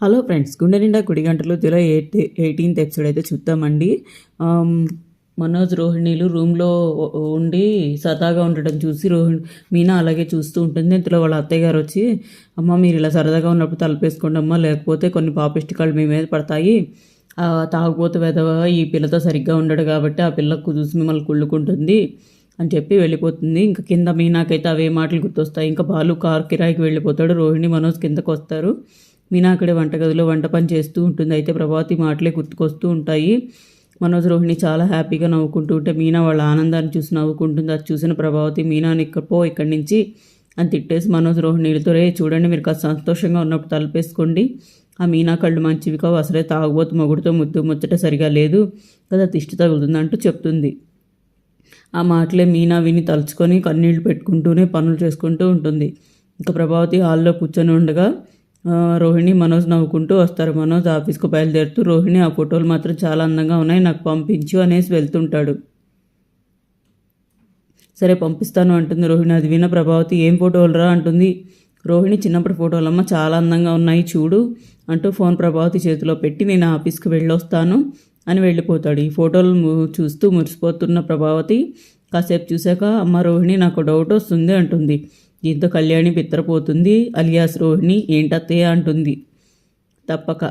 Hello friends గుండె నిండా కుడి గంటలు జూలై ఎయిట్ ఎయిటీన్త్ ఎపిసోడ్ అయితే చూద్దామండి. మనోజ్ రోహిణీలు రూమ్లో ఉండి సరదాగా ఉండడం చూసి రోహిణి మీనా అలాగే చూస్తూ ఉంటుంది. ఇంతలో వాళ్ళ అత్తయ్య గారు వచ్చి అమ్మ మీరు ఇలా సరదాగా ఉన్నప్పుడు తలపేసుకోండి అమ్మ లేకపోతే కొన్ని పాపిష్టికాలు మీ మీద పడతాయి. తాగుపోతే వెదవ వెధవ ఈ పిల్లతో సరిగ్గా ఉండడు కాబట్టి ఆ పిల్లకు చూసి మిమ్మల్ని కుళ్ళుకుంటుంది అని చెప్పి వెళ్ళిపోతుంది. ఇంకా కింద మీనాకైతే అవే మాటలు గుర్తొస్తాయి. ఇంకా బాలు కార్ కిరాయికి వెళ్ళిపోతాడు. రోహిణి మనోజ్ కిందకు వస్తారు మీనా అక్కడే వంటగదిలో వంట పని చేస్తూ ఉంటుంది. అయితే ప్రభావతి మాటలే గుర్తుకొస్తూ ఉంటాయి. మనోజ్ రోహిణి చాలా హ్యాపీగా నవ్వుకుంటూ ఉంటే మీనా వాళ్ళ ఆనందాన్ని చూసి నవ్వుకుంటుంది. అది చూసిన ప్రభావతి మీనాని ఇక్కడ పో ఇక్కడి నుంచి అని తిట్టేసి మనోజ్ రోహిణిలతో రే చూడండి మీరు కాస్త సంతోషంగా ఉన్నప్పుడు తలపేసుకోండి. ఆ మీనా కళ్ళు మంచివి కావు అసలే తాగుబోతు మొగుడుతో ముద్దు ముచ్చట సరిగా లేదు కదా తిష్టి తగులుతుంది అంటూ చెప్తుంది. ఆ మాటలే మీనా విని తలుచుకొని కన్నీళ్ళు పెట్టుకుంటూనే పనులు చేసుకుంటూ ఉంటుంది. ఇంకా ప్రభావతి హాల్లో కూర్చొని ఉండగా రోహిణి మనోజ్ నవ్వుకుంటూ వస్తారు. మనోజ్ ఆఫీస్కు బయలుదేరుతూ రోహిణి ఆ ఫోటోలు మాత్రం చాలా అందంగా ఉన్నాయి నాకు పంపించు అనేసి వెళ్తుంటాడు. సరే పంపిస్తాను అంటుంది రోహిణి. అది విన్న ప్రభావతి ఏం ఫోటోలు రా అంటుంది. రోహిణి చిన్నప్పటి ఫోటోలమ్మ చాలా అందంగా ఉన్నాయి చూడు అంటూ ఫోన్ ప్రభావతి చేతిలో పెట్టి నేను ఆఫీస్కి వెళ్ళొస్తాను అని వెళ్ళిపోతాడు. ఈ ఫోటోలు చూస్తూ మురిసిపోతున్న ప్రభావతి కాసేపు చూశాక అమ్మ రోహిణి నాకు డౌట్ వస్తుంది అంటుంది. దీంతో కళ్యాణి బిత్తరపోతుంది. అలియాస్ రోహిణి ఏంటత్తయ్య అంటుంది. తప్పక.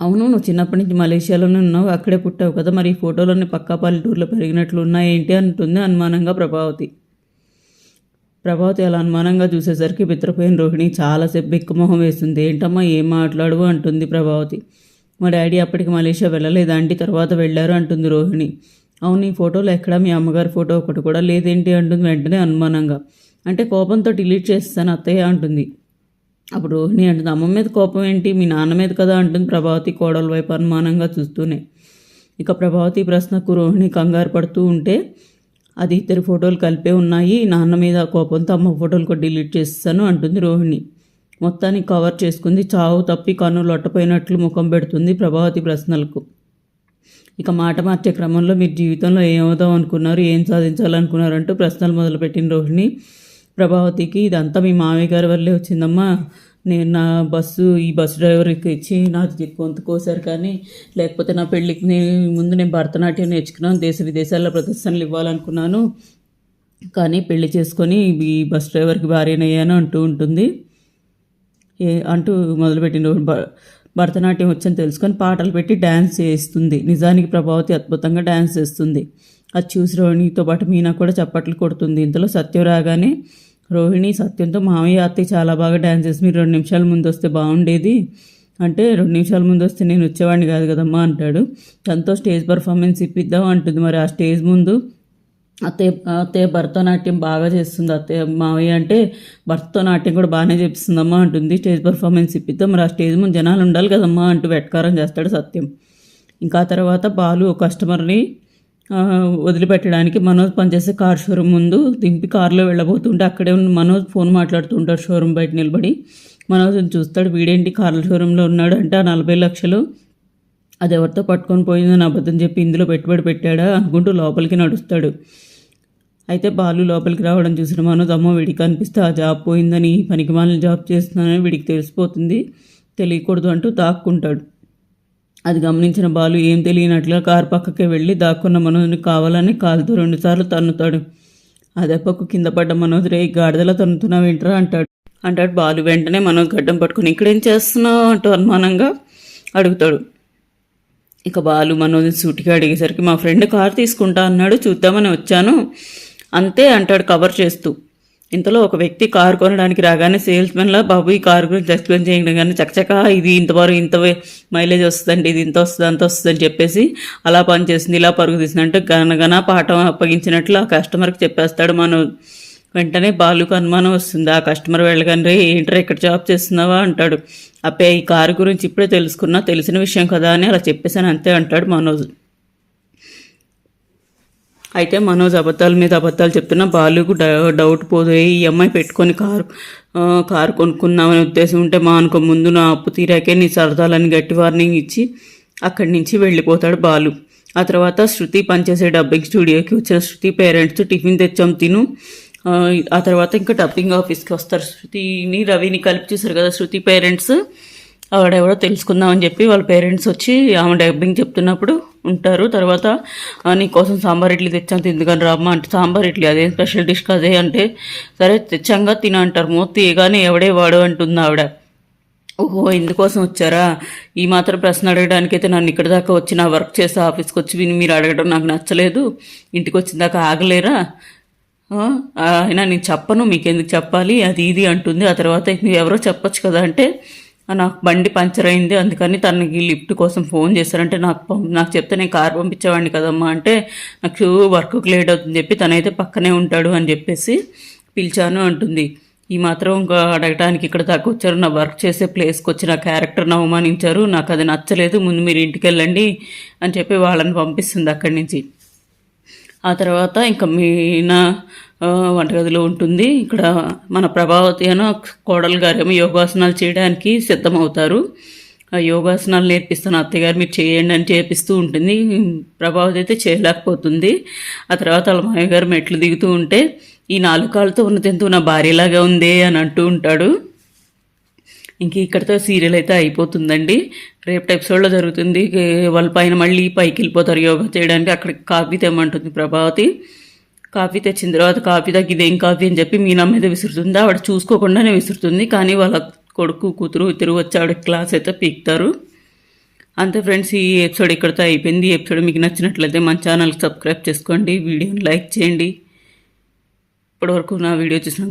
అవును నువ్వు చిన్నప్పటి నుంచి మలేషియాలోనే ఉన్నావు అక్కడే పుట్టావు కదా మరి ఈ ఫోటోలన్నీ పక్కా పల్లెటూరులో పెరిగినట్లు ఉన్నాయి ఏంటి? అంటుంది అనుమానంగా ప్రభావతి. ప్రభావతి అలా అనుమానంగా చూసేసరికి పిత్రపోయిన రోహిణి చాలాసేపు బిక్కుమొహం వేస్తుంది. ఏంటమ్మా ఏం మాట్లాడవు? అంటుంది ప్రభావతి. మా డాడీ అప్పటికి మలేషియా వెళ్ళలేదు ఆంటీ తర్వాత వెళ్ళారు అంటుంది రోహిణి. అవును ఈ ఫోటోలో ఎక్కడ మీ అమ్మగారి ఫోటో ఒకటి కూడా లేదేంటి? అంటుంది వెంటనే అనుమానంగా. అంటే కోపంతో డిలీట్ చేస్తాను అత్తయ్య అంటుంది. అప్పుడు రోహిణి అంటుంది అమ్మ మీద కోపం ఏంటి? మీ నాన్న మీద కదా అంటుంది ప్రభావతి కోడల వైపు అనుమానంగా చూస్తూనే. ఇక ప్రభావతి ప్రశ్నకు రోహిణి కంగారు పడుతూ ఉంటే అది ఇద్దరు ఫోటోలు కలిపే ఉన్నాయి నాన్న మీద కోపంతో అమ్మ ఫోటోలు కూడా డిలీట్ చేస్తాను అంటుంది రోహిణి. మొత్తాన్ని కవర్ చేసుకుంది చావు తప్పి కన్ను లొట్టపోయినట్లు ముఖం పెడుతుంది ప్రభావతి ప్రశ్నలకు. ఇక మాట మార్చే క్రమంలో మీరు జీవితంలో ఏమవుదాం అనుకున్నారు? ఏం సాధించాలనుకున్నారు అంటూ ప్రశ్నలు మొదలుపెట్టిన రోహిణి. ప్రభావతికి ఇదంతా మీ మామయ్య గారి వల్లే వచ్చిందమ్మా. నేను నా బస్సు ఈ బస్సు డ్రైవర్కి ఇచ్చి నాకు కొంత కోసారు కానీ లేకపోతే నా పెళ్ళికి నేను ముందు నేను భరతనాట్యం నేర్చుకున్నాను దేశ విదేశాల్లో ప్రదర్శనలు ఇవ్వాలనుకున్నాను. కానీ పెళ్ళి చేసుకొని ఈ బస్ డ్రైవర్కి భార్యనయ్యాను అంటూ ఉంటుంది. ఏ అంటూ మొదలుపెట్టిన భ- భరతనాట్యం వచ్చని తెలుసుకొని పాటలు పెట్టి డ్యాన్స్ చేస్తుంది. నిజానికి ప్రభావతి అద్భుతంగా డ్యాన్స్ చేస్తుంది. అది చూసి రోణితో పాటు మీనా కూడా చప్పట్లు కొడుతుంది. ఇంతలో సత్యం రాగానే రోహిణి సత్యంతో మామయ్య అత్తయ్య చాలా బాగా డ్యాన్స్ చేసి మీరు రెండు నిమిషాల ముందు వస్తే బాగుండేది. అంటే రెండు నిమిషాల ముందు వస్తే నేను వచ్చేవాడిని కాదు కదమ్మా అంటాడు. తనతో స్టేజ్ పర్ఫార్మెన్స్ ఇప్పిద్దాం అంటుంది మరి. ఆ స్టేజ్ ముందు అత్తయ్య అత్తయ్య భరతనాట్యం బాగా చేస్తుంది. అత్తయ్య మావయ్య అంటే భరతనాట్యం కూడా బాగానే చేపిస్తుందమ్మా అంటుంది. స్టేజ్ పర్ఫార్మెన్స్ ఇప్పిద్దాం. మరి ఆ స్టేజ్ ముందు జనాలు ఉండాలి కదమ్మా అంటూ వెట్కారం చేస్తాడు సత్యం. ఇంకా ఆ తర్వాత బాలు ఒక కస్టమర్ని వదిలిపెట్టడానికి మనోజ్ పనిచేసే కార్ షోరూమ్ ముందు దింపి కారులో వెళ్ళబోతుంటే అక్కడే ఉన్న మనోజ్ ఫోన్ మాట్లాడుతుంటాడు షోరూమ్ బయట నిలబడి. మనోజ్ చూస్తాడు వీడేంటి కార్ల షోరూంలో ఉన్నాడు అంటే ఆ నలభై లక్షలు. అది ఎవరితో పట్టుకొని పోయిందని అబద్ధం చెప్పి ఇందులో పెట్టుబడి పెట్టాడా? అనుకుంటూ లోపలికి నడుస్తాడు. అయితే బాలు లోపలికి రావడం చూసిన మనోజ్ అమ్మ వీడికి అనిపిస్తే ఆ జాబ్ పోయిందని పనికి మాలిన జాబ్ చేస్తున్నానని వీడికి తెలిసిపోతుంది తెలియకూడదు అంటూ దాక్కుంటాడు. అది గమనించిన బాలు ఏం తెలియనట్లుగా కారు పక్కకి వెళ్ళి దాక్కున్న మనోజ్ని కావాలని కాలుతో రెండుసార్లు తన్నుతాడు. ఆ దెబ్బకు కింద పడ్డ మనోజ్ రే గాడిదలా తన్నుతున్నావు ఏంట్రా? అంటాడు. అంటాడు బాలు. వెంటనే మనోజ్ గడ్డం పట్టుకుని ఇక్కడేం చేస్తున్నావు? అంటూ అనుమానంగా అడుగుతాడు. ఇక బాలు మనోజ్ సూటిగా అడిగేసరికి మా ఫ్రెండ్ కార్ తీసుకుంటా అన్నాడు చూద్దామని వచ్చాను. అంతే అంటాడు కవర్ చేస్తూ. ఇంతలో ఒక వ్యక్తి కారు కొనడానికి రాగానే సేల్స్ మెన్లా బాబు ఈ కారు గురించి ఎక్స్ప్లెయిన్ చేయడం కానీ చక్కచక్క ఇది ఇంతవరకు ఇంత మైలేజ్ వస్తుందండి ఇది ఇంత వస్తుంది అంత వస్తుంది అని చెప్పేసి అలా పనిచేసింది ఇలా పరుగు తీసినట్టు గనగన పాఠం అప్పగించినట్లు ఆ కస్టమర్కి చెప్పేస్తాడు మనం వెంటనే బాలుకు అనుమానం వస్తుంది. ఆ కస్టమర్ వెళ్ళగానే ఏంటో ఇక్కడ జాబ్ చేస్తున్నావా? అంటాడు. అప్పే ఈ కారు గురించి ఇప్పుడే తెలుసుకున్నా తెలిసిన విషయం కదా అని అలా చెప్పేసాను అంతే అంటాడు మనోజ్. అయితే మనోజ్ అబద్ధాల మీద అబద్ధాలు చెప్తున్నా బాలుకు డౌట్ పోదే. ఈ అమ్మాయి పెట్టుకొని కారు కారు కొనుక్కున్నామనే ఉద్దేశం ఉంటే మా అనుకో ముందు నా అప్పు తీరాకే నీ సరదాలని గట్టి వార్నింగ్ ఇచ్చి అక్కడి నుంచి వెళ్ళిపోతాడు బాలు. ఆ తర్వాత శృతి పనిచేసే డబ్బింగ్ స్టూడియోకి వచ్చిన శృతి పేరెంట్స్ టిఫిన్ తెచ్చాం తిను. ఆ, ఆ తర్వాత ఇంకా డబ్బింగ్ ఆఫీస్కి వస్తారు. శృతిని రవిని కలిపి చూసారు కదా శృతి పేరెంట్స్. ఆవిడెవడో తెలుసుకుందామని చెప్పి వాళ్ళ పేరెంట్స్ వచ్చి ఆమె డబ్బింగ్ చెప్తున్నప్పుడు ఉంటారు. తర్వాత నీకోసం సాంబార్ ఇడ్లీ తెచ్చాను తిందుకని రామ్మా అంటే సాంబార్ ఇడ్లీ అదే స్పెషల్ డిష్ కదే అంటే సరే తెచ్చంగా తిన అంటారు. మూర్తి కానీ ఎవడే వాడు అంటుంది ఆవిడ. ఓహో ఇందుకోసం వచ్చారా? ఈ మాత్రం ప్రశ్న అడగడానికైతే నన్ను ఇక్కడ దాకా వచ్చి నా వర్క్ చేసే ఆఫీస్కి వచ్చి విని మీరు అడగడం నాకు నచ్చలేదు. ఇంటికి వచ్చిన దాకా ఆగలేరా? అయినా నేను చెప్పను మీకెందుకు చెప్పాలి? అది ఇది అంటుంది. ఆ తర్వాత "నువ్వు ఎవరో చెప్పొచ్చు కదా అంటే నాకు బండి పంచర్ అయింది. అందుకని తనకి లిఫ్ట్ కోసం ఫోన్ చేశారంటే నాకు నాకు చెప్తే నేను కార్ పంపించేవాడిని కదమ్మా అంటే నాకు వర్క్కి లేట్ అవుతుంది చెప్పి తనైతే పక్కనే ఉంటాడు అని చెప్పేసి పిలిచాను అంటుంది. ఈ మాత్రం ఇంకా అడగటానికి ఇక్కడ దాకా వచ్చారు. నా వర్క్ చేసే ప్లేస్కి వచ్చి నా క్యారెక్టర్ని అవమానించారు. నాకు అది నచ్చలేదు. ముందు మీరు ఇంటికి వెళ్ళండి అని చెప్పి వాళ్ళని పంపిస్తుంది అక్కడి నుంచి. ఆ తర్వాత ఇంకా మీనా వంటగదిలో ఉంటుంది. ఇక్కడ మన ప్రభావతి అను కోడలు గారేమో యోగాసనాలు చేయడానికి సిద్ధమవుతారు. ఆ యోగాసనాలు నేర్పిస్తాను అత్తయ్యగారు మీరు చేయండి అని చేపిస్తూ ఉంటుంది. ప్రభావతి అయితే చేయలేకపోతుంది. ఆ తర్వాత వాళ్ళ మామయ్య గారు మెట్లు దిగుతూ ఉంటే ఈ నాలుగు కాళ్ళతో ఉన్న తెంతు నా భార్యలాగా ఉంది అని అంటూ ఉంటాడు. ఇంక ఇక్కడితో సీరియల్ అయితే అయిపోతుందండి. రేపటి ఎపిసోడ్లో జరుగుతుంది. వాళ్ళ పైన మళ్ళీ పైకి వెళ్ళిపోతారు యోగా చేయడానికి. అక్కడికి కాఫీ తెమ్మంటుంది ప్రభావతి. కాఫీ తెచ్చిన తర్వాత కాఫీ తగ్గి ఇదేం కాఫీ అని చెప్పి మీనా మీద విసురుతుంది. ఆవిడ చూసుకోకుండానే విసురుతుంది. కానీ వాళ్ళ కొడుకు కూతురు ఇద్దరు వచ్చి ఆవిడ క్లాస్ అయితే పీకుతారు. అంతే ఫ్రెండ్స్ ఈ ఎపిసోడ్ ఇక్కడితో అయిపోయింది. ఈ ఎపిసోడ్ మీకు నచ్చినట్లయితే మన ఛానల్కి సబ్స్క్రైబ్ చేసుకోండి. వీడియోని లైక్ చేయండి. ఇప్పటివరకు నా వీడియో చూసినందుకు